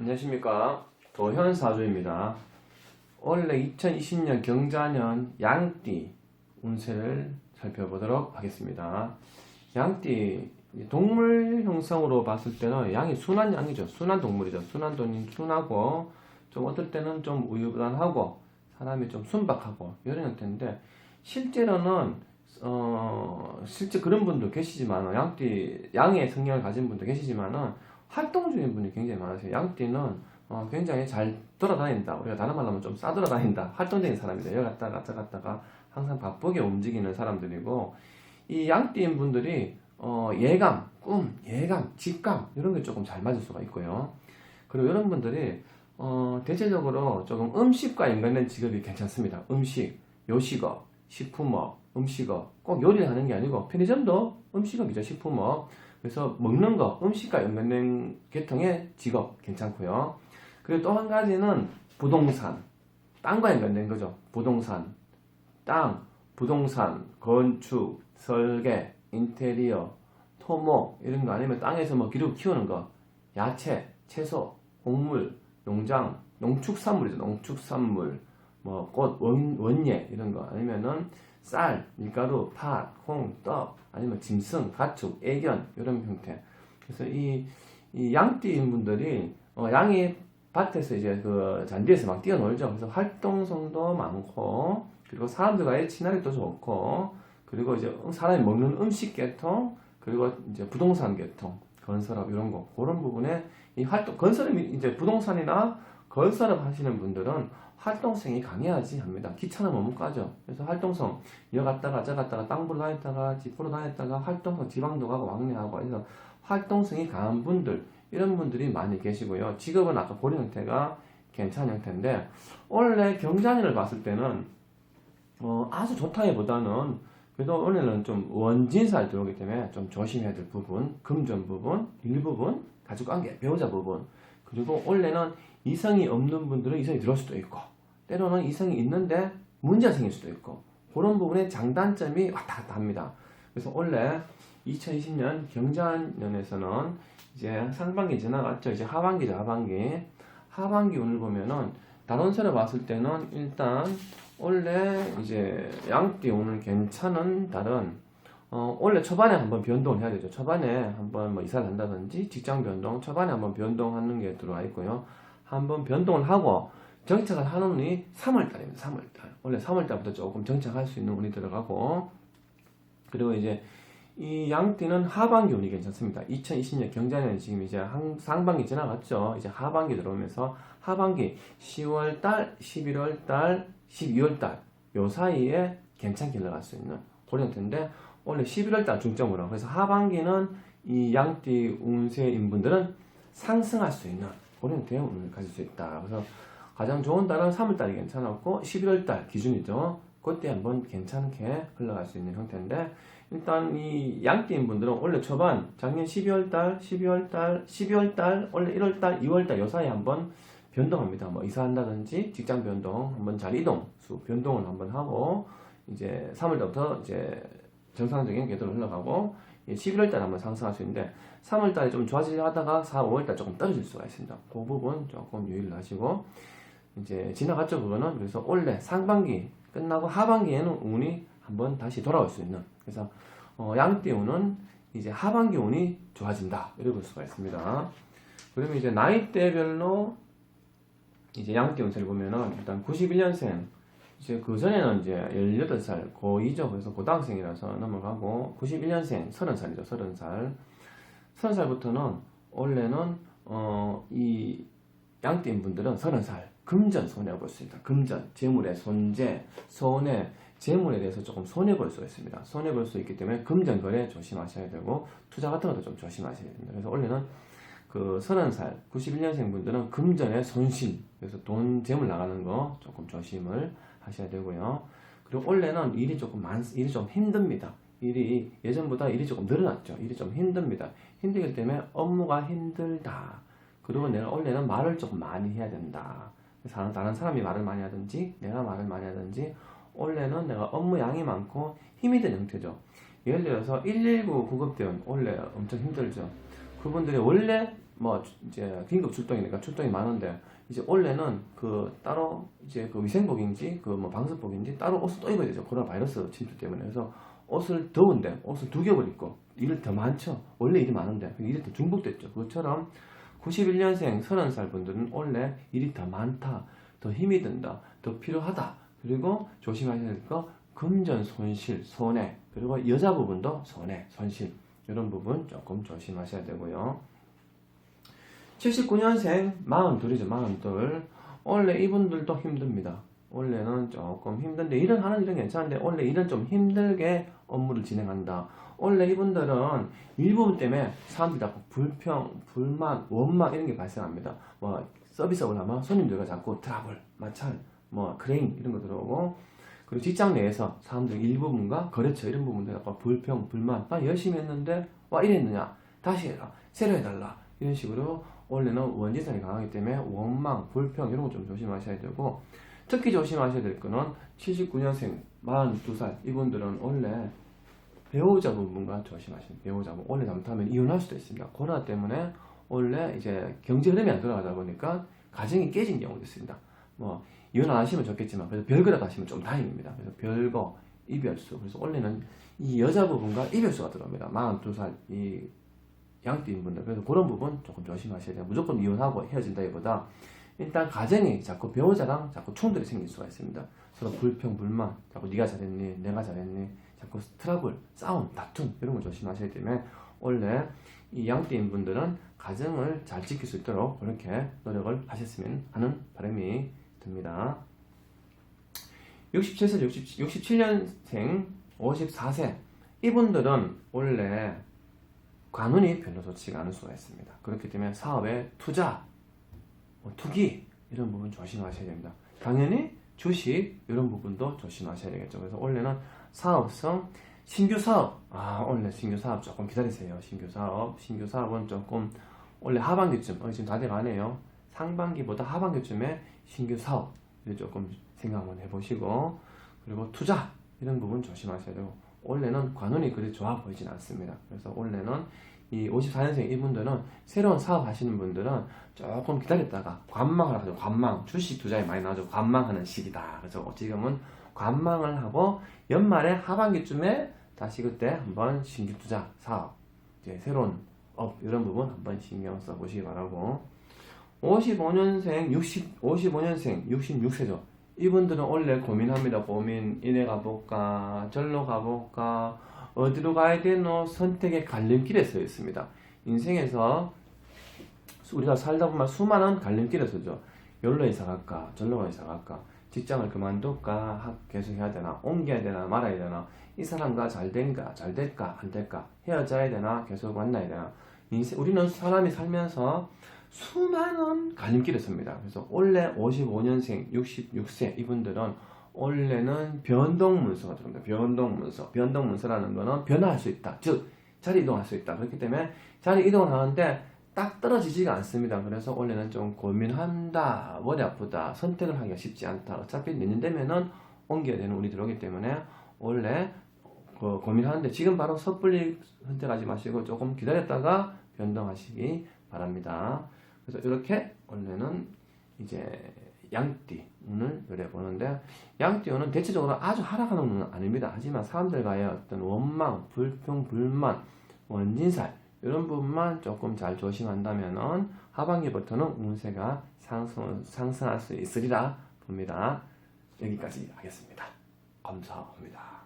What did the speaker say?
안녕하십니까 도현사주입니다. 원래 2020년 경자년 양띠 운세를 살펴보도록 하겠습니다. 양띠 동물 형성으로 봤을 때는 양이 순한 양이죠. 순한 동물이죠. 순한 동이 순하고 좀 어떨 때는 좀 우유부단하고 사람이 좀 순박하고 이런 형태인데 실제로는 어 실제 그런 분도 계시지만 양띠 양의 성향을 가진 분도 계시지만은 활동적인 분이 굉장히 많으세요. 양띠는 어, 굉장히 잘 돌아다닌다. 우리가 다른 말로 하면 좀 싸돌아다닌다. 활동적인 사람이다. 여기 갔다가 저 갔다가 항상 바쁘게 움직이는 사람들이고 이 양띠인 분들이 어, 예감, 꿈, 예감, 직감 이런 게 조금 잘 맞을 수가 있고요. 그리고 이런 분들이 어, 대체적으로 조금 음식과 연관된 직업이 괜찮습니다. 음식, 요식업, 식품업, 음식업 꼭 요리를 하는 게 아니고 편의점도 음식업이죠. 식품업. 그래서 먹는 거, 음식과 연관된 계통의 직업 괜찮고요. 그리고 또 한 가지는 부동산, 땅과 연관된 거죠. 부동산, 땅, 부동산, 건축, 설계, 인테리어, 토목 이런 거 아니면 땅에서 뭐 기르고 키우는 거, 야채, 채소, 곡물, 농장, 농축산물이죠. 농축산물, 뭐 꽃, 원, 원예 이런 거 아니면은 쌀, 밀가루, 팥, 콩, 떡 아니면 짐승, 가축, 애견 이런 형태. 그래서 이, 이 양띠인 분들이 어, 양이 밭에서 이제 그 잔디에서 막 뛰어놀죠. 그래서 활동성도 많고 그리고 사람들과의 친화력도 좋고 그리고 이제 사람이 먹는 음식 계통 그리고 이제 부동산 계통 건설업 이런 거 그런 부분에 이 활동 건설업이 이제 부동산이나 건설업 하시는 분들은 활동성이 강해야지 합니다. 귀찮으면 못 가죠. 그래서 활동성 여 갔다가 저 갔다가 땅 보러 다녔다가 집 보러 다녔다가 활동성 지방도 가고 왕래하고 그래서 활동성이 강한 분들 이런 분들이 많이 계시고요. 직업은 아까 고리 형태가 괜찮은 형태인데 원래 경자년을 봤을 때는 어, 아주 좋다기보다는 그래도 오늘은 좀 원진살 들어오기 때문에 좀 조심해야 될 부분, 금전 부분, 일부분, 가족관계, 배우자 부분 그리고 원래는 이성이 없는 분들은 이성이 들어올 수도 있고 때로는 이성이 있는데 문제가 생길 수도 있고 그런 부분에 장단점이 왔다 갔다 합니다. 그래서 원래 2020년 경자년에서는 이제 상반기 지나갔죠. 이제 하반기죠, 하반기. 하반기 운을 보면은 단원세를 봤을 때는 일단 원래 이제 양띠 오늘 괜찮은 달은 어 원래 초반에 한번 변동을 해야 되죠. 초반에 한번 뭐 이사를 한다든지 직장 변동, 초반에 한번 변동하는 게 들어와 있고요. 한번 변동을 하고 정착을 하는 운이 3월 달입니다. 3월 달. 원래 3월 달부터 조금 정착할 수 있는 운이 들어가고 그리고 이제 이 양띠는 하반기 운이 괜찮습니다. 2020년 경자년 지금 이제 한, 상반기 지나갔죠. 이제 하반기 들어오면서 하반기 10월 달, 11월 달, 12월 달 요 사이에 괜찮게 흘러갈 수 있는 그런 형태인데 원래 11월 달 중점으로 그래서 하반기는 이 양띠 운세인 분들은 상승할 수 있는 그런 운을 가질 수 있다. 그래서 가장 좋은 달은 3월 달이 괜찮았고 11월 달 기준이죠. 그때 한번 괜찮게 흘러갈 수 있는 형태인데 일단 이 양띠인 분들은 원래 초반 작년 12월 달, 12월 달, 12월 달, 원래 1월 달, 2월 달 요 사이에 한번 변동합니다. 뭐 이사한다든지 직장 변동, 한번 자리 이동, 수 변동을 한번 하고 이제 3월달부터 이제 정상적인 궤도로 흘러가고 11월 달에 한번 상승할 수 있는데 3월 달에 좀 좋아지려 하다가 4, 5월 달 조금 떨어질 수가 있습니다. 그 부분 조금 유의를 하시고 이제 지나갔죠 그거는 그래서 원래 상반기 끝나고 하반기에는 운이 한번 다시 돌아올 수 있는 그래서 어, 양띠 운은 이제 하반기 운이 좋아진다 이렇게 볼 수가 있습니다. 그러면 이제 나이대별로 이제 양띠 운세를 보면은 일단 91년생 이제 그 전에는 이제 18살 고2죠 그래서 고등학생이라서 넘어가고 91년생 30살이죠 30살 30살부터는 원래는 어, 이 양띠인 분들은 30살 금전 손해 볼 수 있다. 금전, 재물의 손재, 손해, 재물에 대해서 조금 손해 볼 수 있습니다. 손해 볼 수 있기 때문에 금전 거래 조심하셔야 되고 투자 같은 것도 좀 조심하셔야 됩니다. 그래서 원래는 그 30살, 91년생 분들은 금전의 손실, 그래서 돈, 재물 나가는 거 조금 조심을 하셔야 되고요. 그리고 원래는 일이 조금 많, 일이 좀 힘듭니다. 일이 예전보다 일이 조금 늘어났죠. 일이 좀 힘듭니다. 힘들기 때문에 업무가 힘들다. 그리고 내가 원래는 말을 조금 많이 해야 된다. 다른, 다른 사람이 말을 많이 하든지 내가 말을 많이 하든지 원래는 내가 업무 양이 많고 힘이 든 형태죠. 예를 들어서 119 구급대원 원래 엄청 힘들죠. 그분들이 원래 뭐 이제 긴급 출동이니까 출동이 많은데 이제 원래는 그 따로 이제 그 위생복인지 그 뭐 방수복인지 따로 옷을 또 입어야 되죠. 코로나 바이러스 침투 때문에. 그래서 옷을 더운데 옷을 두 겹을 입고 일을 더 많죠. 원래 일이 많은데. 그 일이 더 중복됐죠. 그것처럼 91년생 30살 분들은 원래 일이 더 많다 더 힘이 든다 더 필요하다. 그리고 조심하셔야 될 거 금전 손실 손해. 그리고 여자 부분도 손해 손실. 이런 부분 조금 조심하셔야 되고요 79년생 42이죠 42 원래 이분들도 힘듭니다. 원래는 조금 힘든데 일은 하는 일은 괜찮은데 원래 일은 좀 힘들게 업무를 진행한다. 원래 이분들은 일 부분 때문에 사람들이 자꾸 불평, 불만, 원망 이런 게 발생합니다. 뭐 서비스업을 하면 손님들과 자꾸 트러블, 마찰, 뭐 크레인 이런 거 들어오고 그리고 직장 내에서 사람들 일부분과 거래처 이런 부분들 약간 불평, 불만 아 열심히 했는데 와 이랬느냐? 다시 해라. 새로 해달라. 이런 식으로 원래는 원지성이 강하기 때문에 원망, 불평 이런 거 좀 조심하셔야 되고 특히 조심하셔야 될 거는 79년생 42살 이분들은 원래 배우자 부분과 조심하시는 배우자분 원래 잘못하면 이혼할 수도 있습니다. 코로나 때문에 원래 이제 경제 흐름이 안 돌아가다 보니까 가정이 깨진 경우도 있습니다. 뭐 이혼 안 하시면 좋겠지만 그래서 별거라도 하시면 좀 다행입니다. 그래서 별거 이별수. 그래서 원래는 이 여자 부분과 이별수가 들어옵니다. 42살 이 양띠인 분들. 그래서 그런 부분 조금 조심하셔야 돼요. 무조건 이혼하고 헤어진다기보다 일단 가정이 자꾸 배우자랑 자꾸 충돌이 생길 수가 있습니다. 서로 불평 불만. 자꾸 네가 잘했니 내가 잘했니. 자꾸 트러블 싸움 다툼 이런 거 조심하셔야 되면 원래 이 양띠인 분들은 가정을 잘 지킬 수 있도록 그렇게 노력을 하셨으면 하는 바람이 듭니다. 67세 60, 67년생 54세. 이분들은 원래 관운이 별로 좋지가 않을 수가 있습니다. 그렇기 때문에 사업에 투자, 뭐 투기 이런 부분 조심하셔야 됩니다. 당연히 주식 이런 부분도 조심하셔야 되겠죠. 그래서 원래는 사업성 신규 사업 아 원래 신규 사업 조금 기다리세요. 신규 사업 신규 사업은 조금 원래 하반기쯤 어, 지금 다 돼가네요. 상반기보다 하반기쯤에 신규 사업 조금 생각 한번 해보시고 그리고 투자 이런 부분 조심하셔야 되고 원래는 관운이 그리 좋아 보이진 않습니다. 그래서 원래는 이 54년생 이분들은 새로운 사업 하시는 분들은 조금 기다렸다가 관망을 하죠. 관망. 주식 투자에 많이 나오죠. 관망하는 시기다. 그래서 지금은 관망을 하고 연말에 하반기쯤에 다시 그때 한번 신규 투자 사업, 이제 새로운 업 이런 부분 한번 신경 써 보시기 바라고. 55년생 60 55년생 66세죠. 이분들은 원래 고민합니다. 고민 이래 가볼까? 절로 가볼까? 어디로 가야 되노? 선택의 갈림길에 서 있습니다. 인생에서 우리가 살다 보면 수많은 갈림길에 서죠. 여기로 이사 갈까? 절로 이사 갈까? 직장을 그만둘까? 학 계속 해야 되나? 옮겨야 되나? 말아야 되나? 이 사람과 잘 된가? 잘 될까? 안 될까? 헤어져야 되나? 계속 만나야 되나? 인생 우리는 사람이 살면서 수많은 갈림길에 섭니다. 그래서 원래 55년생 66세 이분들은 원래는 변동 문서가 들어옵니다. 변동 문서. 변동 문서라는 거는 변화할 수 있다. 즉 자리 이동할 수 있다. 그렇기 때문에 자리 이동을 하는데 딱 떨어지지가 않습니다. 그래서 원래는 좀 고민한다, 머리 아프다, 선택을 하기가 쉽지 않다. 어차피 내년 되면은 옮겨야 되는 운이 들어오기 때문에 원래 그 고민하는데 지금 바로 섣불리 선택하지 마시고 조금 기다렸다가 변동하시기 바랍니다. 그래서 이렇게 원래는 이제 양띠 운을 요래 보는데 양띠 운은 대체적으로 아주 하락하는 운은 아닙니다. 하지만 사람들과의 어떤 원망, 불평, 불만, 원진살 이런 부분만 조금 잘 조심한다면은 하반기부터는 운세가 상승, 상승할 수 있으리라 봅니다. 여기까지 하겠습니다. 감사합니다.